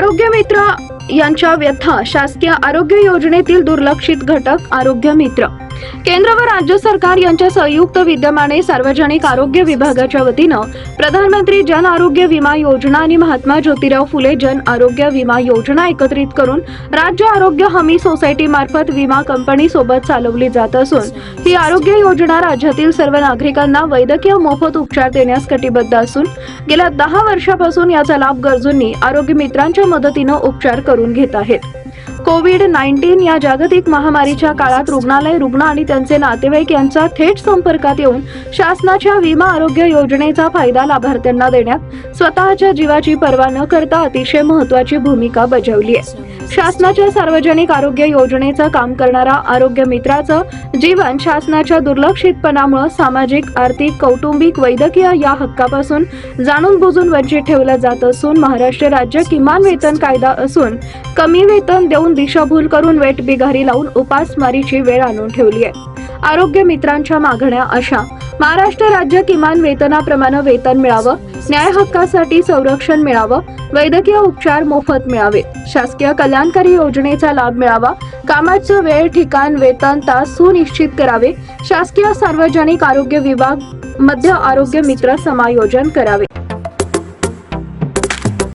आरोग्य मित्र यांच्या व्यथा शासकीय आरोग्य योजनेतील दुर्लक्षित घटक आरोग्य मित्र. केंद्र व राज्य सरकार यांच्या संयुक्त विद्यमाने सार्वजनिक आरोग्य विभागाच्या वतीनं प्रधानमंत्री जन आरोग्य विमा योजना आणि महात्मा ज्योतिराव फुले जन आरोग्य विमा योजना एकत्रित करून राज्य आरोग्य हमी सोसायटी मार्फत विमा कंपनी सोबत चालवली जात असून ही आरोग्य योजना राज्यातील सर्व नागरिकांना वैद्यकीय मोफत उपचार देण्यास कटिबद्ध असून गेल्या दहा वर्षापासून याचा लाभ गरजूंनी आरोग्य मित्रांच्या मदतीनं उपचार करून घेत आहेत. कोविड नाईन्टीन या जागतिक महामारीच्या काळात रुग्णालय रुग्ण आणि त्यांचे नातेवाईक यांचा थेट संपर्कात येऊन शासनाच्या विमा आरोग्य योजनेचा फायदा लाभार्थ्यांना देण्यात स्वतःच्या जीवाची पर्वा न करता अतिशय महत्वाची भूमिका बजावली आहे. शासनाच्या सार्वजनिक आरोग्य योजनेचं काम करणारा आरोग्य मित्राचं जीवन शासनाच्या दुर्लक्षितपणामुळे सामाजिक आर्थिक कौटुंबिक वैद्यकीय या हक्कापासून जाणून बुजून वंचित ठेवलं जात असून महाराष्ट्र राज्य किमान वेतन कायदा असून कमी वेतन देऊन दिशाभूल करून वेट बिघारी लावून उपासमारीची वेळ आणून ठेवली आहे. आरोग्य मित्रांच्या मागण्या अशा महाराष्ट्र राज्य किमान वेतनाप्रमाणे वेतन मिळावं न्याय हक्कासाठी संरक्षण मिळावं वैद्यकीय उपचार मोफत मिळावे. शासकीय कल्याणकारी योजनेचा लाभ मिळावा कामाचं वेळ ठिकाण वेतन तास सुनिश्चित करावे. शासकीय सार्वजनिक आरोग्य विभाग मध्य आरोग्य मित्र समायोजन करावे.